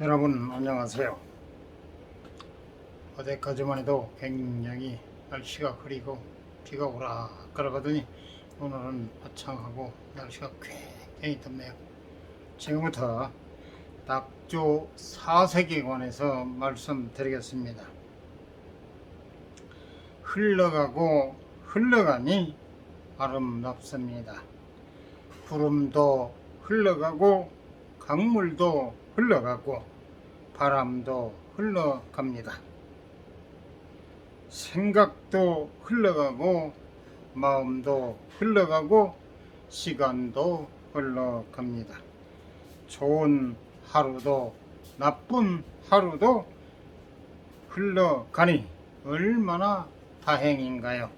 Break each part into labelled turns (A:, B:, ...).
A: 여러분 안녕하세요. 어제까지만 해도 굉장히 날씨가 흐리고 비가 오라 그러거더니 오늘은 화창하고 날씨가 굉장히 덥네요. 지금부터 낙조 사색에 관해서 말씀드리겠습니다. 흘러가고 흘러가니 아름답습니다. 구름도 흘러가고 강물도 흘러가고 바람도 흘러갑니다. 생각도 흘러가고 마음도 흘러가고 시간도 흘러갑니다. 좋은 하루도 나쁜 하루도 흘러가니 얼마나 다행인가요?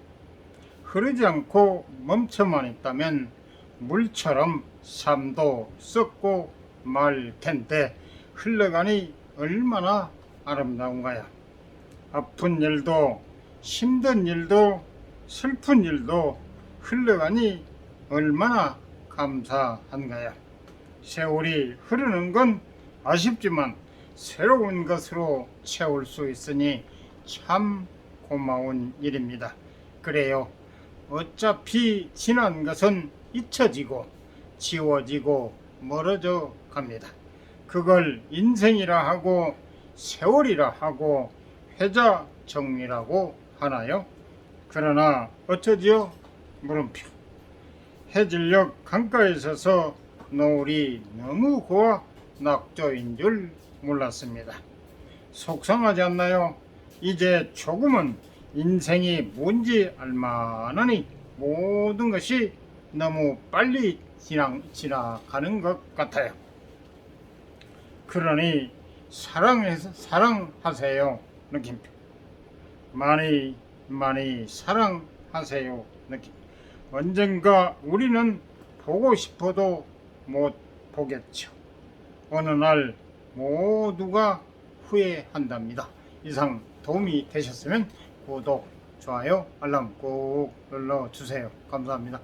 A: 흐르지 않고 멈춰만 있다면 물처럼 삶도 썩고 말 텐데 흘러가니 얼마나 아름다운가요? 아픈 일도 힘든 일도 슬픈 일도 흘러가니 얼마나 감사한가요? 세월이 흐르는 건 아쉽지만 새로운 것으로 채울 수 있으니 참 고마운 일입니다. 그래요. 어차피 지난 것은 잊혀지고 지워지고 멀어져 갑니다. 그걸 인생이라 하고 세월이라 하고 회자 정리라고 하나요? 그러나 어쩌지요? 물음표. 해질녘 강가에 서서 노을이 너무 고와 낙조인 줄 몰랐습니다. 속상하지 않나요? 이제 조금은 인생이 뭔지 알만하니 모든 것이 너무 빨리 지나, 지나가는 것 같아요. 그러니 사랑해서 사랑하세요 느낌표. 많이 많이 사랑하세요 느낌. 언젠가 우리는 보고 싶어도 못 보겠죠. 어느 날 모두가 후회한답니다. 이상 도움이 되셨으면 구독, 좋아요, 알람 꼭 눌러주세요. 감사합니다.